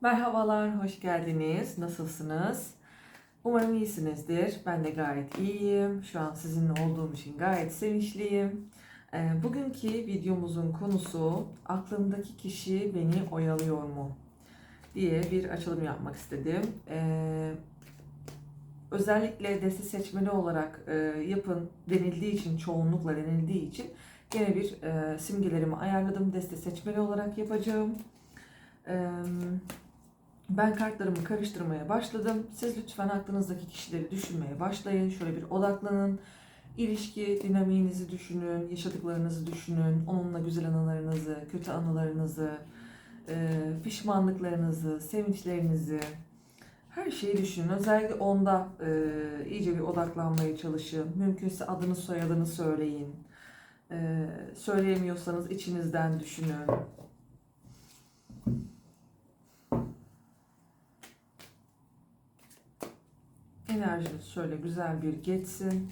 Merhabalar, hoş geldiniz. Nasılsınız? Umarım iyisinizdir. Ben de gayet iyiyim. Şu an sizinle olduğum için gayet sevinçliyim. Ee, Bugünkü videomuzun konusu aklımdaki kişi beni oyalıyor mu? diye bir açılım yapmak istedim. Ee, özellikle deste seçmeli olarak e, yapın denildiği için, çoğunlukla denildiği için gene bir e, simgelerimi ayarladım. Deste seçmeli olarak yapacağım. Ben kartlarımı karıştırmaya başladım. Siz lütfen aklınızdaki kişileri düşünmeye başlayın. Şöyle bir odaklanın. İlişki dinamiğinizi düşünün, yaşadıklarınızı düşünün, onunla güzel anılarınızı, kötü anılarınızı, e, pişmanlıklarınızı, sevinçlerinizi, her şeyi düşünün. Özellikle onda e, iyice bir odaklanmaya çalışın. Mümkünse adını soyadını söyleyin. E, söyleyemiyorsanız içinizden düşünün. Enerjiniz şöyle güzel bir geçsin.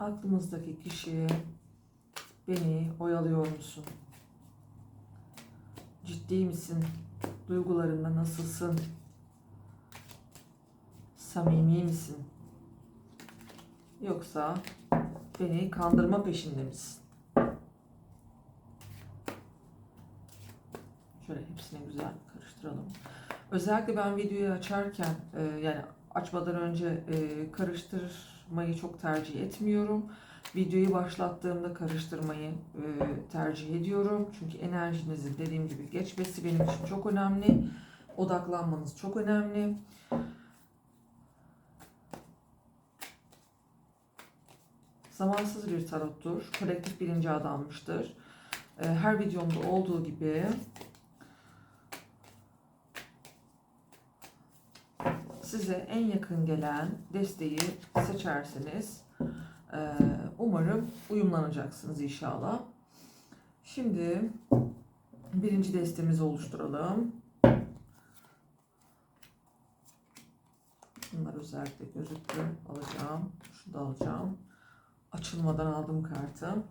Aklımızdaki kişi beni oyalıyor musun? Ciddi misin? Duygularında nasılsın? Samimi misin? Yoksa beni kandırma peşinde misin? Şöyle hepsini güzel karıştıralım. Özellikle ben videoyu açarken e, yani açmadan önce e, karıştırmayı çok tercih etmiyorum. Videoyu başlattığımda karıştırmayı e, tercih ediyorum. Çünkü enerjinizin dediğim gibi geçmesi benim için çok önemli. Odaklanmanız çok önemli. Zamansız bir tarottur. Kolektif bilince adanmıştır. Ee, Her videomda olduğu gibi size en yakın gelen desteği seçerseniz e, umarım uyumlanacaksınız inşallah. Şimdi birinci destemizi oluşturalım. Bunlar özellikle gözüktü. Alacağım. Şunu da alacağım. Açılmadan aldım kartı.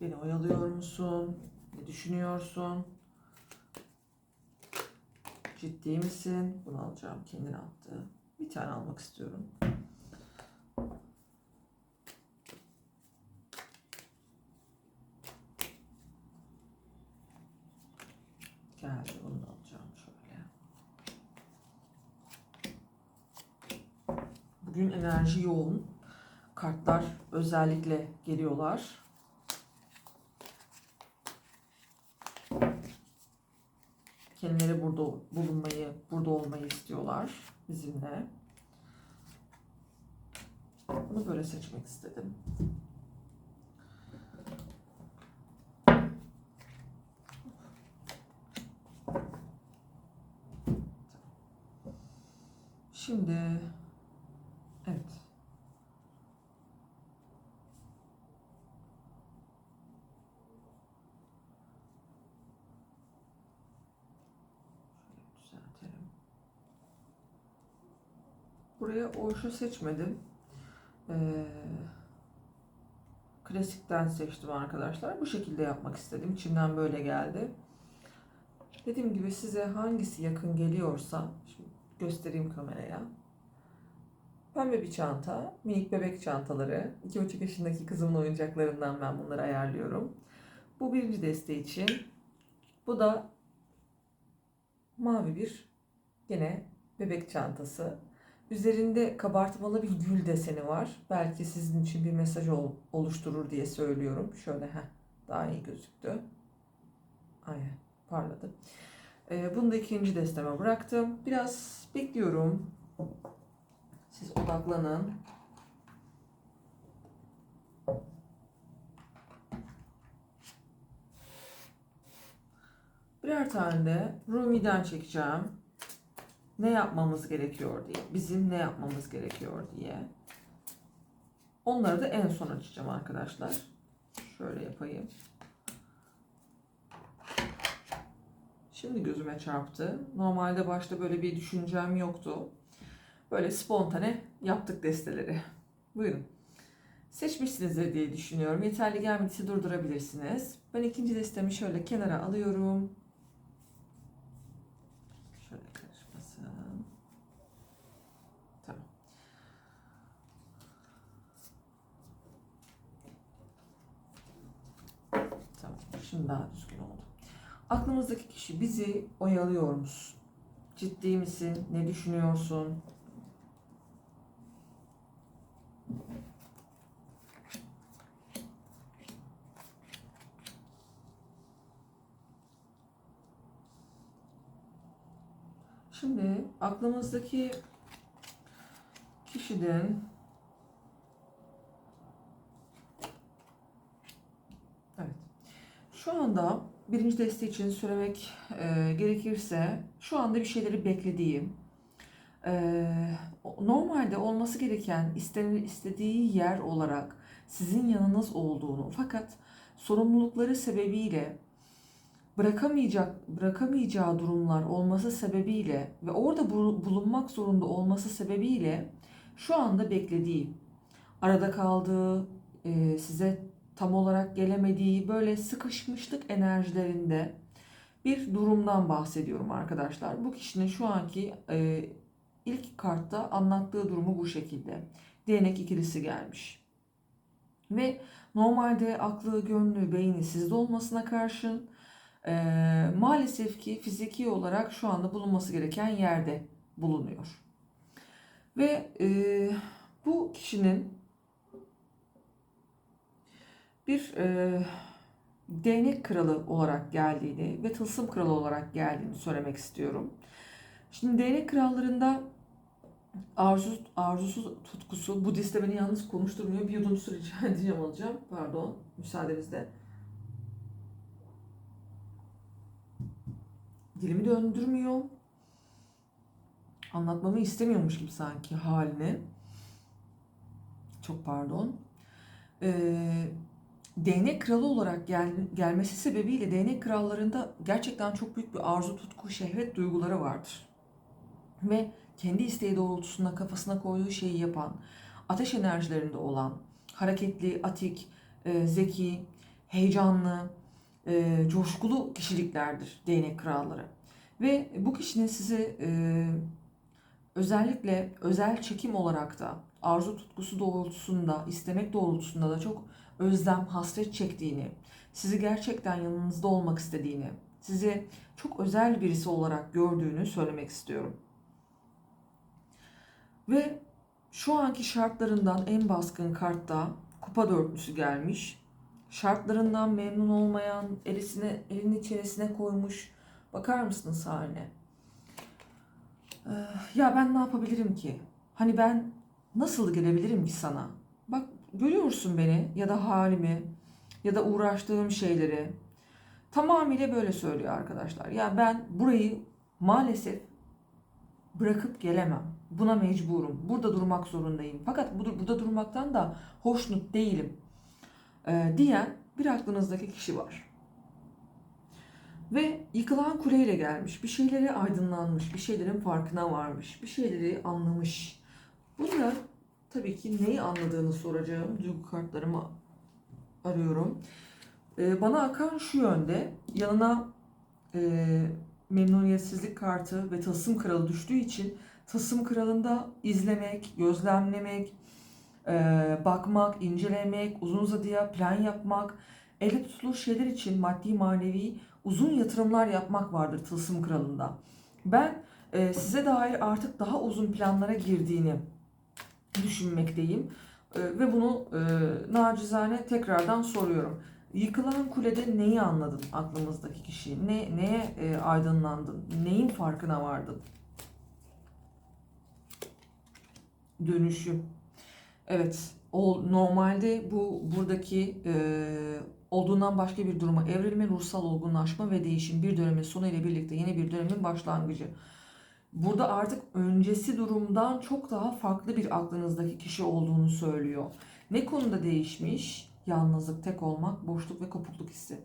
Beni oyalıyor musun? Ne düşünüyorsun? Ciddi misin? Bunu alacağım. Kendin attı. Bir tane almak istiyorum. Geldi. Bunu da alacağım şöyle. Bugün enerji yoğun. Kartlar özellikle geliyorlar. Kendileri burada bulunmayı, burada olmayı istiyorlar bizimle. Bunu böyle seçmek istedim. Şimdi evet. Şöyle düzeltelim. Buraya Oşu seçmedim. Ee, klasikten seçtim arkadaşlar. Bu şekilde yapmak istedim. İçimden böyle geldi. Dediğim gibi size hangisi yakın geliyorsa şimdi göstereyim kameraya. Pembe bir çanta, minik bebek çantaları. 2,5 yaşındaki kızımın oyuncaklarından ben bunları ayarlıyorum. Bu birinci deste için. Bu da mavi bir gene bebek çantası. Üzerinde kabartmalı bir gül deseni var. Belki sizin için bir mesaj ol- oluşturur diye söylüyorum. Şöyle heh, daha iyi gözüktü. Aynen parladı. Ee, bunu da ikinci desteme bıraktım. Biraz bekliyorum. Siz odaklanın. Birer tane de Rumi'den çekeceğim. Ne yapmamız gerekiyor diye. Bizim ne yapmamız gerekiyor diye. Onları da en son açacağım arkadaşlar. Şöyle yapayım. Şimdi gözüme çarptı. Normalde başta böyle bir düşüncem yoktu. Böyle spontane yaptık desteleri. Buyurun. Seçmişsinizdir diye düşünüyorum. Yeterli gelmediyse durdurabilirsiniz. Ben ikinci destemi şöyle kenara alıyorum. Şöyle karışmasın. Tamam. Tamam. Şimdi daha düzgün oldu. Aklımızdaki kişi bizi oyalıyor musun? Ciddi misin? Ne düşünüyorsun? Şimdi aklımızdaki kişiden Evet. Şu anda birinci deste için söylemek e, gerekirse şu anda bir şeyleri beklediğim e, normalde olması gereken istenir, istediği yer olarak sizin yanınız olduğunu fakat sorumlulukları sebebiyle bırakamayacak bırakamayacağı durumlar olması sebebiyle ve orada bu- bulunmak zorunda olması sebebiyle şu anda beklediği, arada kaldığı, e, size tam olarak gelemediği böyle sıkışmışlık enerjilerinde bir durumdan bahsediyorum arkadaşlar. Bu kişinin şu anki e, ilk kartta anlattığı durumu bu şekilde. Değnek ikilisi gelmiş. Ve normalde aklı, gönlü, beyni sizde olmasına karşın e, maalesef ki fiziki olarak şu anda bulunması gereken yerde bulunuyor. Ve e, bu kişinin bir e, değnek kralı olarak geldiğini ve tılsım kralı olarak geldiğini söylemek istiyorum. Şimdi değnek krallarında arzu, arzusu, tutkusu, Budist beni yalnız konuşturmuyor. Bir yudum su rica edeceğim alacağım. Pardon, müsaadenizle. Dilimi döndürmüyor. Anlatmamı istemiyormuş gibi sanki halini. Çok pardon. Ee, değnek kralı olarak gel, gelmesi sebebiyle değnek krallarında gerçekten çok büyük bir arzu, tutku, şehvet duyguları vardır. Ve kendi isteği doğrultusunda kafasına koyduğu şeyi yapan, ateş enerjilerinde olan, hareketli, atik, e, zeki, heyecanlı, e, coşkulu kişiliklerdir değnek kralları. Ve bu kişinin sizi e, özellikle özel çekim olarak da arzu tutkusu doğrultusunda, istemek doğrultusunda da çok özlem, hasret çektiğini, sizi gerçekten yanınızda olmak istediğini, sizi çok özel birisi olarak gördüğünü söylemek istiyorum. Ve şu anki şartlarından en baskın kartta kupa dörtlüsü gelmiş. Şartlarından memnun olmayan, elisine, elini çenesine koymuş. Bakar mısınız haline? Ee, ya ben ne yapabilirim ki? Hani ben nasıl gelebilirim ki sana? Bak görüyorsun beni ya da halimi ya da uğraştığım şeyleri. Tamamıyla böyle söylüyor arkadaşlar. Ya ben burayı maalesef bırakıp gelemem. Buna mecburum. Burada durmak zorundayım. Fakat burada, durmaktan da hoşnut değilim. Ee, diyen bir aklınızdaki kişi var. Ve yıkılan kuleyle gelmiş. Bir şeyleri aydınlanmış. Bir şeylerin farkına varmış. Bir şeyleri anlamış. Burada tabii ki neyi anladığını soracağım. Duygu kartlarımı arıyorum. Ee, bana akan şu yönde. Yanına e, memnuniyetsizlik kartı ve tasım kralı düştüğü için tasım kralında izlemek, gözlemlemek, e, bakmak, incelemek, uzun uzadıya plan yapmak, elle tutulur şeyler için maddi manevi uzun yatırımlar yapmak vardır tılsım kralında. Ben e, size dair artık daha uzun planlara girdiğini düşünmekteyim. E, ve bunu e, nacizane tekrardan soruyorum. Yıkılan kulede neyi anladın aklımızdaki kişi? Ne, neye e, aydınlandın? Neyin farkına vardın? Dönüşüm. Evet, o normalde bu buradaki e, olduğundan başka bir duruma evrilme, ruhsal olgunlaşma ve değişim bir dönemin sonu ile birlikte yeni bir dönemin başlangıcı. Burada artık öncesi durumdan çok daha farklı bir aklınızdaki kişi olduğunu söylüyor. Ne konuda değişmiş? Yalnızlık, tek olmak, boşluk ve kopukluk hissi.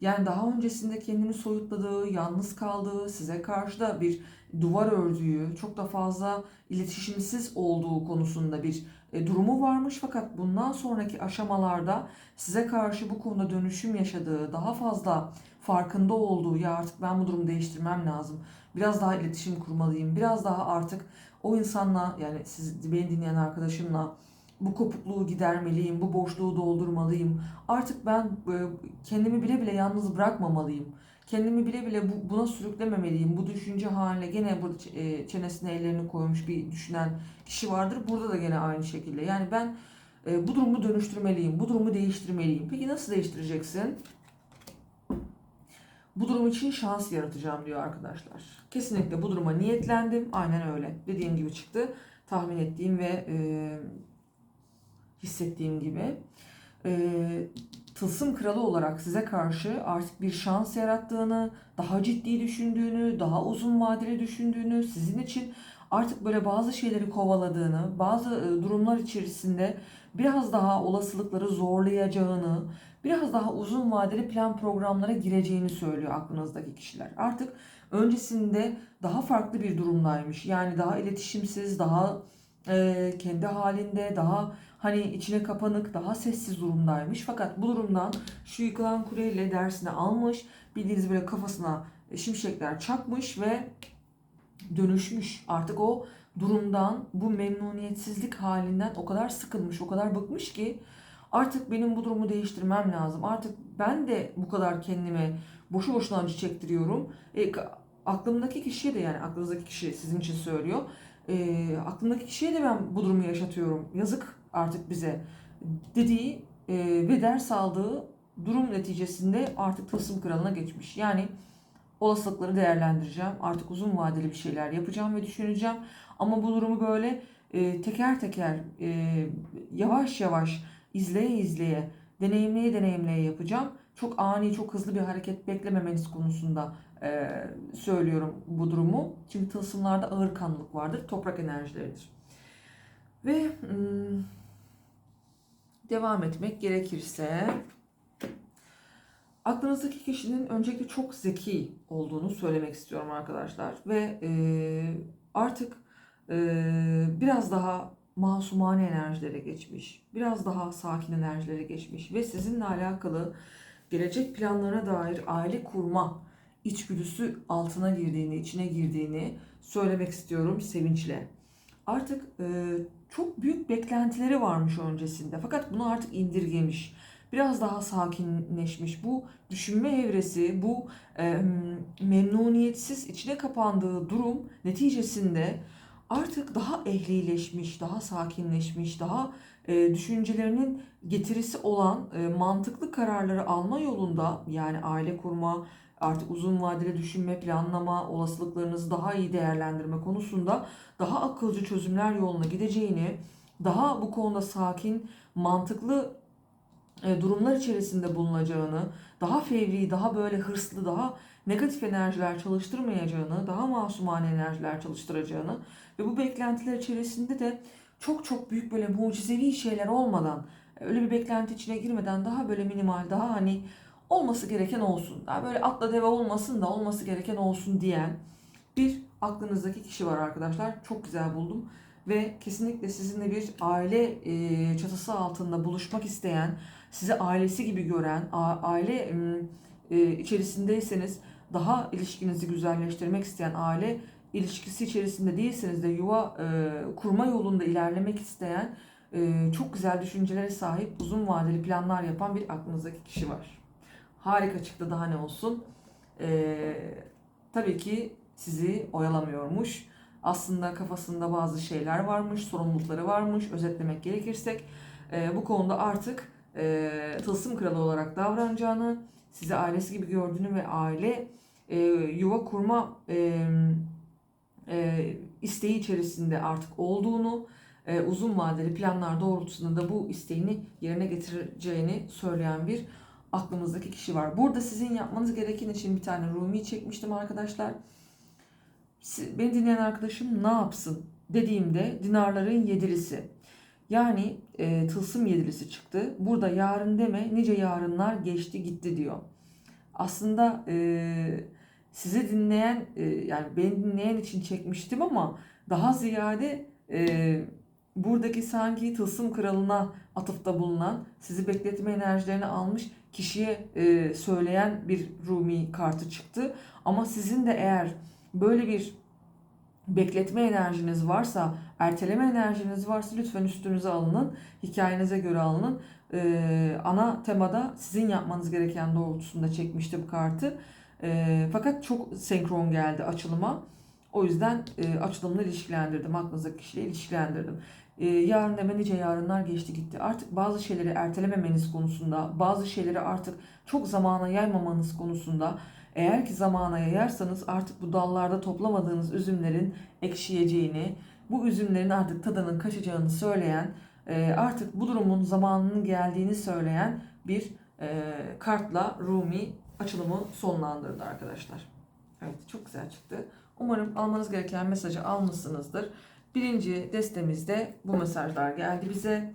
Yani daha öncesinde kendini soyutladığı, yalnız kaldığı, size karşı da bir duvar ördüğü, çok da fazla iletişimsiz olduğu konusunda bir e, durumu varmış. Fakat bundan sonraki aşamalarda size karşı bu konuda dönüşüm yaşadığı, daha fazla farkında olduğu ya artık ben bu durumu değiştirmem lazım. Biraz daha iletişim kurmalıyım. Biraz daha artık o insanla yani siz beni dinleyen arkadaşımla bu kopukluğu gidermeliyim, bu boşluğu doldurmalıyım. Artık ben e, kendimi bile bile yalnız bırakmamalıyım. Kendimi bile bile bu, buna sürüklememeliyim. Bu düşünce haline gene burada e, çenesine ellerini koymuş bir düşünen kişi vardır. Burada da gene aynı şekilde. Yani ben e, bu durumu dönüştürmeliyim, bu durumu değiştirmeliyim. Peki nasıl değiştireceksin? Bu durum için şans yaratacağım diyor arkadaşlar. Kesinlikle bu duruma niyetlendim. Aynen öyle. Dediğim gibi çıktı. Tahmin ettiğim ve e, hissettiğim gibi. E, tılsım kralı olarak size karşı artık bir şans yarattığını, daha ciddi düşündüğünü, daha uzun vadeli düşündüğünü, sizin için artık böyle bazı şeyleri kovaladığını, bazı e, durumlar içerisinde biraz daha olasılıkları zorlayacağını, biraz daha uzun vadeli plan programlara gireceğini söylüyor aklınızdaki kişiler. Artık öncesinde daha farklı bir durumdaymış. Yani daha iletişimsiz, daha e, kendi halinde, daha hani içine kapanık, daha sessiz durumdaymış. Fakat bu durumdan şu yıkılan kuleyle dersini almış. Bildiğiniz böyle kafasına şimşekler çakmış ve dönüşmüş. Artık o durumdan, bu memnuniyetsizlik halinden o kadar sıkılmış, o kadar bıkmış ki artık benim bu durumu değiştirmem lazım. Artık ben de bu kadar kendime boşu boşuna acı çektiriyorum. E, aklımdaki kişiye de yani aklınızdaki kişi sizin için söylüyor. E, aklımdaki kişiye de ben bu durumu yaşatıyorum. Yazık artık bize dediği e, ve ders aldığı durum neticesinde artık tılsım kralına geçmiş. Yani olasılıkları değerlendireceğim. Artık uzun vadeli bir şeyler yapacağım ve düşüneceğim. Ama bu durumu böyle e, teker teker e, yavaş yavaş izleye izleye deneyimleye deneyimleye yapacağım. Çok ani, çok hızlı bir hareket beklememeniz konusunda e, söylüyorum bu durumu. Çünkü tılsımlarda ağır kanlılık vardır. Toprak enerjileridir. Ve hmm, devam etmek gerekirse aklınızdaki kişinin öncelikle çok zeki olduğunu söylemek istiyorum arkadaşlar. Ve e, artık e, biraz daha masumane enerjilere geçmiş. Biraz daha sakin enerjilere geçmiş. Ve sizinle alakalı gelecek planlarına dair aile kurma içgüdüsü altına girdiğini, içine girdiğini söylemek istiyorum sevinçle. Artık e, çok büyük beklentileri varmış öncesinde. Fakat bunu artık indirgemiş. Biraz daha sakinleşmiş. Bu düşünme evresi, bu e, memnuniyetsiz içine kapandığı durum neticesinde artık daha ehlileşmiş, daha sakinleşmiş, daha e, düşüncelerinin getirisi olan e, mantıklı kararları alma yolunda yani aile kurma, artık uzun vadeli düşünme, planlama, olasılıklarınızı daha iyi değerlendirme konusunda daha akılcı çözümler yoluna gideceğini, daha bu konuda sakin, mantıklı durumlar içerisinde bulunacağını, daha fevri, daha böyle hırslı, daha negatif enerjiler çalıştırmayacağını, daha masumane enerjiler çalıştıracağını ve bu beklentiler içerisinde de çok çok büyük böyle mucizevi şeyler olmadan, öyle bir beklenti içine girmeden daha böyle minimal, daha hani olması gereken olsun. Daha böyle atla deve olmasın da olması gereken olsun diyen bir aklınızdaki kişi var arkadaşlar. Çok güzel buldum. Ve kesinlikle sizinle bir aile e, çatısı altında buluşmak isteyen, sizi ailesi gibi gören, aile e, içerisindeyseniz daha ilişkinizi güzelleştirmek isteyen, aile ilişkisi içerisinde değilseniz de yuva e, kurma yolunda ilerlemek isteyen, çok güzel düşüncelere sahip, uzun vadeli planlar yapan bir aklınızdaki kişi var. Harika çıktı daha ne olsun. Tabii ki sizi oyalamıyormuş. Aslında kafasında bazı şeyler varmış, sorumlulukları varmış. Özetlemek gerekirsek e, bu konuda artık e, tılsım kralı olarak davranacağını, sizi ailesi gibi gördüğünü ve aile e, yuva kurma e, e, isteği içerisinde artık olduğunu, e, uzun vadeli planlar doğrultusunda da bu isteğini yerine getireceğini söyleyen bir aklımızdaki kişi var. Burada sizin yapmanız gereken için bir tane Rumi çekmiştim arkadaşlar. Beni dinleyen arkadaşım ne yapsın dediğimde dinarların yedilisi. Yani e, tılsım yedilisi çıktı. Burada yarın deme nice yarınlar geçti gitti diyor. aslında e, sizi dinleyen e, yani beni dinleyen için çekmiştim ama daha ziyade e, buradaki sanki tılsım kralına atıfta bulunan sizi bekletme enerjilerini almış kişiye e, söyleyen bir Rumi kartı çıktı. Ama sizin de eğer böyle bir bekletme enerjiniz varsa, erteleme enerjiniz varsa lütfen üstünüze alının, hikayenize göre alının. Ee, ana temada sizin yapmanız gereken doğrultusunda çekmiştim kartı. Ee, fakat çok senkron geldi açılıma. O yüzden e, açılımla ilişkilendirdim, aklınızdaki kişiyle ilişkilendirdim. Ee, yarın deme nice yarınlar geçti gitti. Artık bazı şeyleri ertelememeniz konusunda, bazı şeyleri artık çok zamana yaymamanız konusunda eğer ki zamana yayarsanız artık bu dallarda toplamadığınız üzümlerin ekşiyeceğini, bu üzümlerin artık tadının kaçacağını söyleyen, e, artık bu durumun zamanının geldiğini söyleyen bir e, kartla Rumi açılımı sonlandırdı arkadaşlar. Evet çok güzel çıktı. Umarım almanız gereken mesajı almışsınızdır. Birinci destemizde bu mesajlar geldi bize.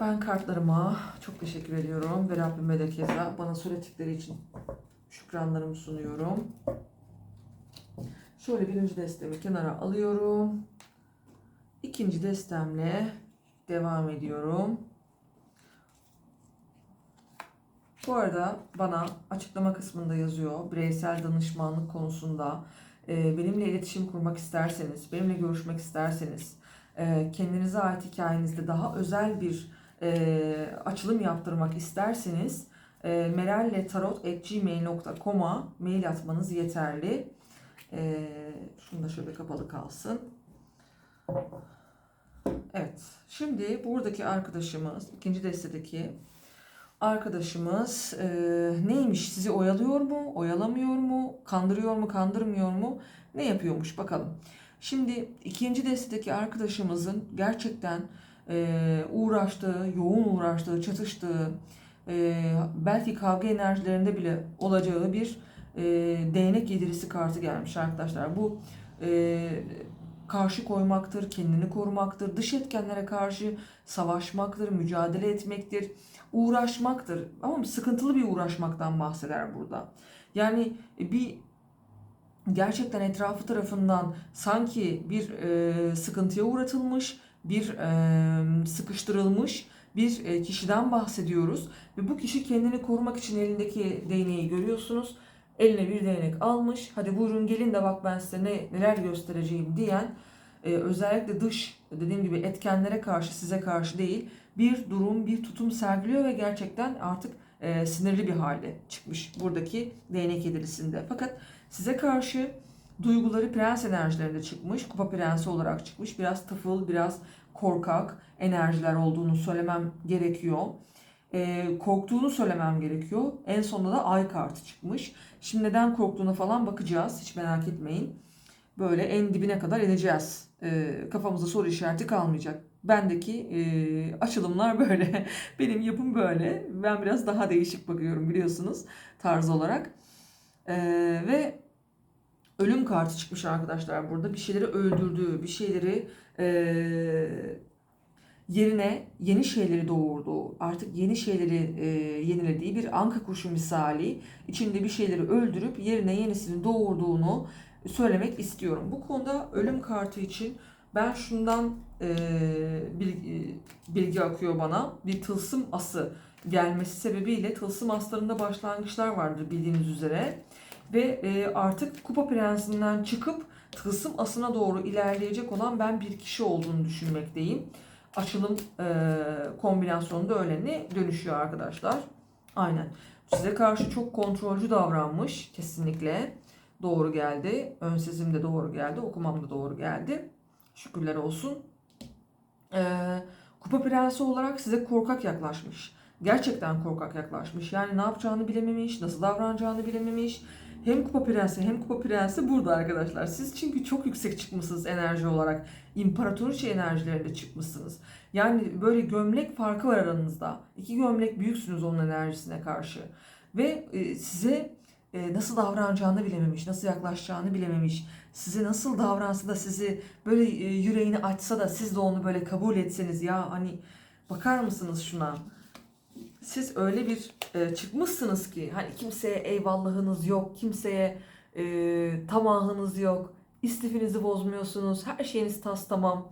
Ben kartlarıma çok teşekkür ediyorum ve Rabbime de keza bana söyledikleri için şükranlarımı sunuyorum. Şöyle birinci destemi kenara alıyorum. İkinci destemle devam ediyorum. Bu arada bana açıklama kısmında yazıyor. Bireysel danışmanlık konusunda e, benimle iletişim kurmak isterseniz, benimle görüşmek isterseniz, e, kendinize ait hikayenizde daha özel bir e, açılım yaptırmak isterseniz e, meralletarot.gmail.com'a mail atmanız yeterli. E, şunu da şöyle kapalı kalsın. Evet. Şimdi buradaki arkadaşımız, ikinci destedeki arkadaşımız e, neymiş? Sizi oyalıyor mu? Oyalamıyor mu? Kandırıyor mu? Kandırmıyor mu? Ne yapıyormuş? Bakalım. Şimdi ikinci destedeki arkadaşımızın gerçekten e, uğraştığı, yoğun uğraştığı, çatıştığı, e, belki kavga enerjilerinde bile olacağı bir e, değnek yedirisi kartı gelmiş arkadaşlar. Bu e, karşı koymaktır, kendini korumaktır, dış etkenlere karşı savaşmaktır, mücadele etmektir, uğraşmaktır. Ama sıkıntılı bir uğraşmaktan bahseder burada. Yani bir gerçekten etrafı tarafından sanki bir e, sıkıntıya uğratılmış, bir e, sıkıştırılmış bir e, kişiden bahsediyoruz. Ve bu kişi kendini korumak için elindeki değneği görüyorsunuz. Eline bir değnek almış. Hadi buyurun gelin de bak ben size ne, neler göstereceğim diyen e, özellikle dış dediğim gibi etkenlere karşı size karşı değil bir durum bir tutum sergiliyor ve gerçekten artık e, sinirli bir hale çıkmış buradaki değnek yedilisinde. Fakat size karşı duyguları prens enerjilerinde çıkmış. Kupa prensi olarak çıkmış. Biraz tıfıl, biraz korkak enerjiler olduğunu söylemem gerekiyor. E, korktuğunu söylemem gerekiyor. En sonunda da ay kartı çıkmış. Şimdi neden korktuğuna falan bakacağız. Hiç merak etmeyin. Böyle en dibine kadar ineceğiz. E, kafamızda soru işareti kalmayacak. Bendeki e, açılımlar böyle. Benim yapım böyle. Ben biraz daha değişik bakıyorum biliyorsunuz tarz olarak. E, ve ölüm kartı çıkmış arkadaşlar burada. Bir şeyleri öldürdüğü, bir şeyleri e, yerine yeni şeyleri doğurduğu, artık yeni şeyleri e, yenilediği bir anka kuşu misali içinde bir şeyleri öldürüp yerine yenisini doğurduğunu söylemek istiyorum. Bu konuda ölüm kartı için ben şundan e, bilgi, bilgi akıyor bana. Bir tılsım ası gelmesi sebebiyle tılsım aslarında başlangıçlar vardır bildiğiniz üzere. Ve e, artık kupa prensinden çıkıp tılsım asına doğru ilerleyecek olan ben bir kişi olduğunu düşünmekteyim. Açılım e, kombinasyonunda öyle ne dönüşüyor arkadaşlar. Aynen. Size karşı çok kontrolcü davranmış kesinlikle. Doğru geldi. Ön sesim de doğru geldi. Okumam da doğru geldi. Şükürler olsun. Ee, Kupa Prensi olarak size korkak yaklaşmış. Gerçekten korkak yaklaşmış. Yani ne yapacağını bilememiş, nasıl davranacağını bilememiş. Hem Kupa Prensi hem Kupa Prensi burada arkadaşlar. Siz çünkü çok yüksek çıkmışsınız enerji olarak. İmparatoriçe enerjilerinde çıkmışsınız. Yani böyle gömlek farkı var aranızda. İki gömlek büyüksünüz onun enerjisine karşı. Ve e, size e, nasıl davranacağını bilememiş, nasıl yaklaşacağını bilememiş. Size nasıl davransa da sizi böyle e, yüreğini açsa da siz de onu böyle kabul etseniz ya hani bakar mısınız şuna? Siz öyle bir e, çıkmışsınız ki hani kimseye eyvallahınız yok, kimseye e, tamahınız yok, istifinizi bozmuyorsunuz, her şeyiniz tas tamam.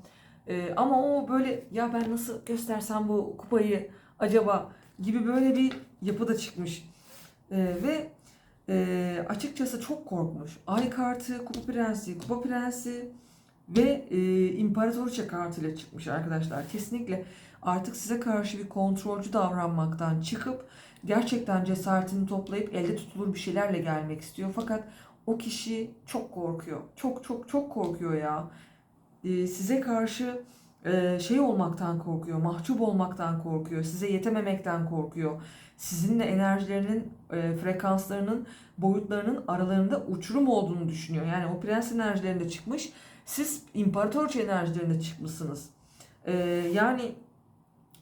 E, ama o böyle ya ben nasıl göstersem bu kupayı acaba gibi böyle bir yapıda çıkmış. E, ve e, açıkçası çok korkmuş. Ay kartı, kupa prensi, kupa prensi ve e, imparatoriçe kartıyla çıkmış arkadaşlar. Kesinlikle artık size karşı bir kontrolcü davranmaktan çıkıp gerçekten cesaretini toplayıp elde tutulur bir şeylerle gelmek istiyor. Fakat o kişi çok korkuyor. Çok çok çok korkuyor ya. E, size karşı e, şey olmaktan korkuyor, mahcup olmaktan korkuyor, size yetememekten korkuyor. Sizinle enerjilerinin, e, frekanslarının, boyutlarının aralarında uçurum olduğunu düşünüyor. Yani o prens enerjilerinde çıkmış, siz imparatorça enerjilerinde çıkmışsınız. E, yani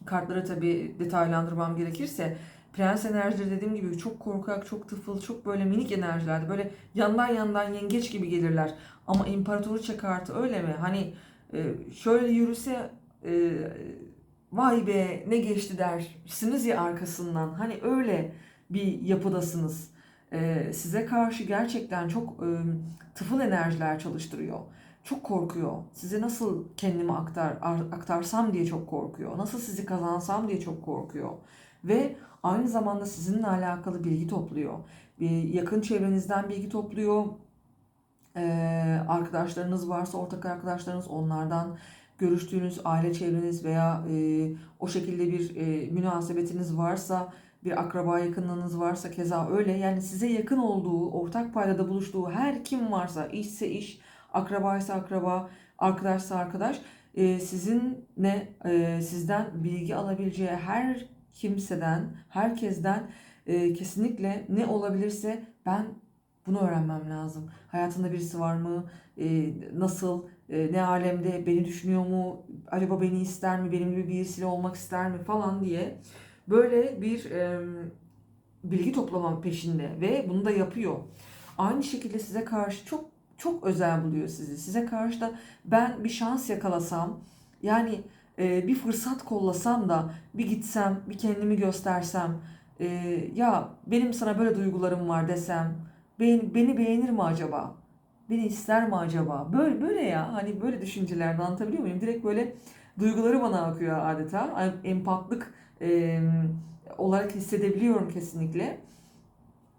kartları tabii detaylandırmam gerekirse prens enerjileri dediğim gibi çok korkak, çok tıfıl, çok böyle minik enerjilerdi. Böyle yandan yandan yengeç gibi gelirler. Ama imparatoriçe kartı öyle mi? Hani e, şöyle yürüse e, vay be ne geçti dersiniz ya arkasından. Hani öyle bir yapıdasınız. E, size karşı gerçekten çok e, tıfıl enerjiler çalıştırıyor. Çok korkuyor. Size nasıl kendimi aktar aktarsam diye çok korkuyor. Nasıl sizi kazansam diye çok korkuyor. Ve aynı zamanda sizinle alakalı bilgi topluyor. Bir yakın çevrenizden bilgi topluyor. Ee, arkadaşlarınız varsa ortak arkadaşlarınız onlardan görüştüğünüz aile çevreniz veya e, o şekilde bir e, münasebetiniz varsa bir akraba yakınlığınız varsa keza öyle yani size yakın olduğu ortak paydada buluştuğu her kim varsa işse iş akrabaysa akraba arkadaşsa arkadaş e, sizinle e, sizden bilgi alabileceği her kimseden herkesten e, kesinlikle ne olabilirse ben bunu öğrenmem lazım. Hayatında birisi var mı? E, nasıl? E, ne alemde? Beni düşünüyor mu? Acaba beni ister mi? Benim gibi birisiyle olmak ister mi? Falan diye. Böyle bir e, bilgi toplama peşinde ve bunu da yapıyor. Aynı şekilde size karşı çok çok özel buluyor sizi. Size karşı da ben bir şans yakalasam yani e, bir fırsat kollasam da bir gitsem bir kendimi göstersem e, ya benim sana böyle duygularım var desem beni, beni beğenir mi acaba? Beni ister mi acaba? Böyle böyle ya hani böyle düşüncelerde anlatabiliyor muyum? Direkt böyle duyguları bana akıyor adeta. Empatlık e, olarak hissedebiliyorum kesinlikle.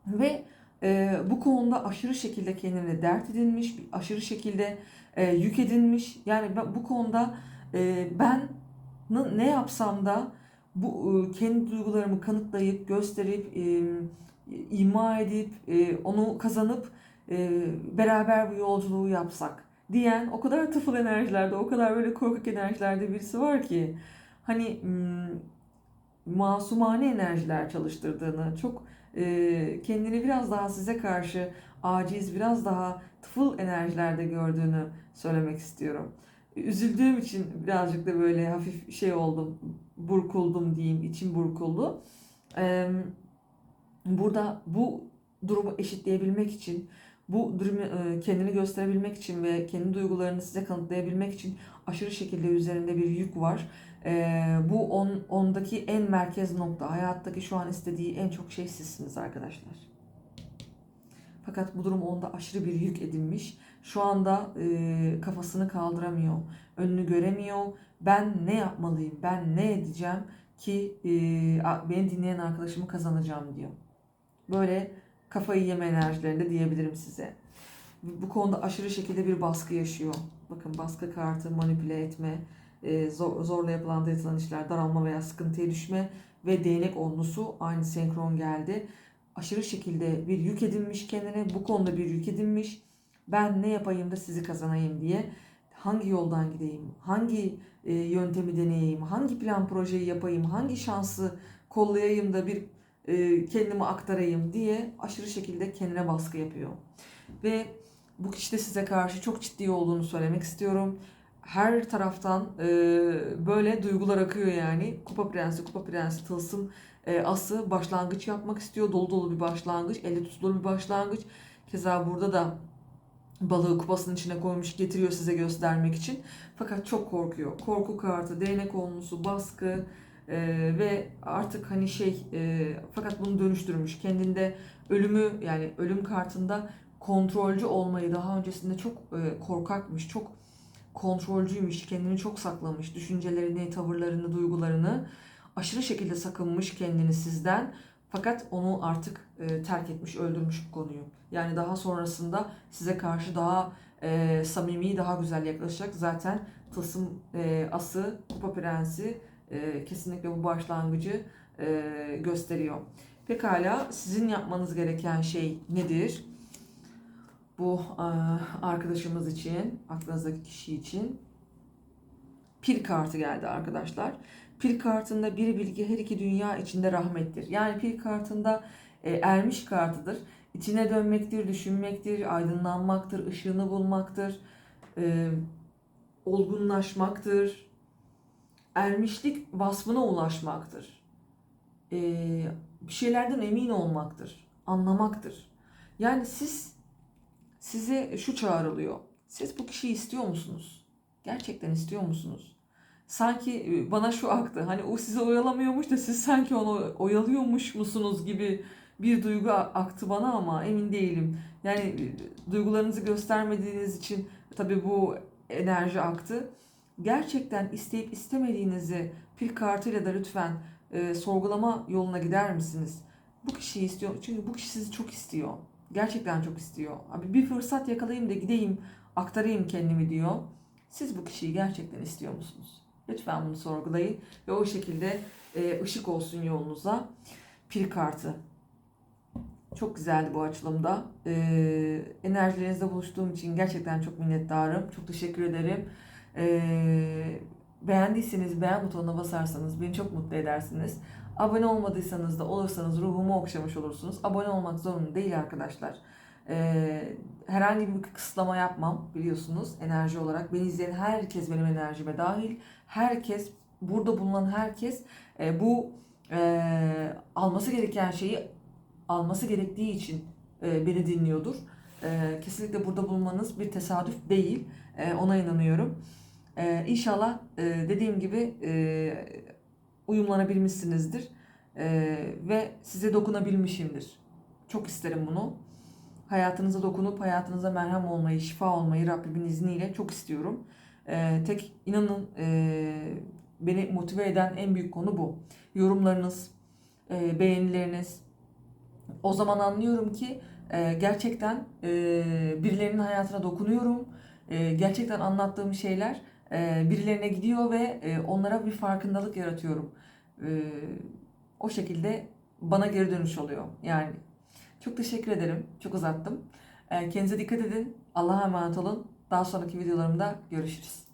Ve e, bu konuda aşırı şekilde kendine dert edinmiş, aşırı şekilde e, yük edinmiş. Yani bu konuda e, ben ne yapsam da bu e, kendi duygularımı kanıtlayıp, gösterip, e, ima edip, e, onu kazanıp e, beraber bu yolculuğu yapsak diyen o kadar tıfıl enerjilerde, o kadar böyle korkak enerjilerde birisi var ki hani masumane enerjiler çalıştırdığını, çok kendini biraz daha size karşı aciz, biraz daha tıfıl enerjilerde gördüğünü söylemek istiyorum. Üzüldüğüm için birazcık da böyle hafif şey oldum, burkuldum diyeyim, içim burkuldu. Burada bu durumu eşitleyebilmek için, bu durumu kendini gösterebilmek için ve kendi duygularını size kanıtlayabilmek için aşırı şekilde üzerinde bir yük var ee, bu on, ondaki en merkez nokta. Hayattaki şu an istediği en çok şey sizsiniz arkadaşlar. Fakat bu durum onda aşırı bir yük edinmiş. Şu anda e, kafasını kaldıramıyor. Önünü göremiyor. Ben ne yapmalıyım? Ben ne edeceğim ki e, beni dinleyen arkadaşımı kazanacağım diyor. Böyle kafayı yeme enerjilerinde diyebilirim size. Bu konuda aşırı şekilde bir baskı yaşıyor. Bakın baskı kartı, manipüle etme, zorla yapılan dayatılan işler, daralma veya sıkıntıya düşme ve değnek onlusu aynı senkron geldi. Aşırı şekilde bir yük edinmiş kendine, bu konuda bir yük edinmiş. Ben ne yapayım da sizi kazanayım diye hangi yoldan gideyim, hangi e, yöntemi deneyeyim, hangi plan projeyi yapayım, hangi şansı kollayayım da bir e, kendimi aktarayım diye aşırı şekilde kendine baskı yapıyor. Ve bu kişi de size karşı çok ciddi olduğunu söylemek istiyorum her taraftan e, böyle duygular akıyor yani. Kupa Prensi, Kupa Prensi, Tılsım e, Ası başlangıç yapmak istiyor. Dolu dolu bir başlangıç, elle tutulur bir başlangıç. Keza burada da balığı kupasının içine koymuş getiriyor size göstermek için. Fakat çok korkuyor. Korku kartı, değnek olmusu, baskı, E, ve artık hani şey e, fakat bunu dönüştürmüş. Kendinde ölümü yani ölüm kartında kontrolcü olmayı daha öncesinde çok e, korkakmış, çok kontrolcüymüş, kendini çok saklamış, düşüncelerini, tavırlarını, duygularını aşırı şekilde sakınmış kendini sizden. Fakat onu artık e, terk etmiş, öldürmüş bu konuyu. Yani daha sonrasında size karşı daha e, samimi, daha güzel yaklaşacak. Zaten tılsım e, ası, kupa prensi e, kesinlikle bu başlangıcı e, gösteriyor. Pekala sizin yapmanız gereken şey nedir? Bu arkadaşımız için, aklınızdaki kişi için pil kartı geldi arkadaşlar. Pil kartında bir bilgi her iki dünya içinde rahmettir. Yani pil kartında e, ermiş kartıdır. İçine dönmektir, düşünmektir, aydınlanmaktır, ışığını bulmaktır, olgunlaşmaktır, ermişlik vasfına ulaşmaktır. Bir şeylerden emin olmaktır, anlamaktır. Yani siz size şu çağrılıyor. Siz bu kişiyi istiyor musunuz? Gerçekten istiyor musunuz? Sanki e, bana şu aktı. Hani o sizi oyalamıyormuş da siz sanki onu oyalıyormuş musunuz gibi bir duygu aktı bana ama emin değilim. Yani e, duygularınızı göstermediğiniz için tabii bu enerji aktı. Gerçekten isteyip istemediğinizi pil kartıyla da lütfen e, sorgulama yoluna gider misiniz? Bu kişiyi istiyor. Çünkü bu kişi sizi çok istiyor. Gerçekten çok istiyor. Abi bir fırsat yakalayayım da gideyim, aktarayım kendimi diyor. Siz bu kişiyi gerçekten istiyor musunuz? Lütfen bunu sorgulayın ve o şekilde e, ışık olsun yolunuza. Pil kartı. Çok güzeldi bu açılımda. E, enerjilerinizle buluştuğum için gerçekten çok minnettarım. Çok teşekkür ederim. E, beğendiyseniz beğen butonuna basarsanız beni çok mutlu edersiniz. Abone olmadıysanız da olursanız ruhumu okşamış olursunuz. Abone olmak zorunda değil arkadaşlar. Ee, herhangi bir kısıtlama yapmam biliyorsunuz enerji olarak. Beni izleyen herkes benim enerjime dahil. Herkes, burada bulunan herkes e, bu e, alması gereken şeyi alması gerektiği için e, beni dinliyordur. E, kesinlikle burada bulunmanız bir tesadüf değil. E, ona inanıyorum. E, inşallah e, dediğim gibi e, uyumlanabilmişsinizdir e, ve size dokunabilmişimdir. Çok isterim bunu. Hayatınıza dokunup hayatınıza merhem olmayı, şifa olmayı Rabbimin izniyle çok istiyorum. E, tek inanın e, beni motive eden en büyük konu bu. Yorumlarınız, e, beğenileriniz. O zaman anlıyorum ki e, gerçekten e, birilerinin hayatına dokunuyorum. E, gerçekten anlattığım şeyler e, birilerine gidiyor ve e, onlara bir farkındalık yaratıyorum. E, o şekilde bana geri dönüş oluyor. Yani çok teşekkür ederim. Çok uzattım. E, kendinize dikkat edin. Allah'a emanet olun. Daha sonraki videolarımda görüşürüz.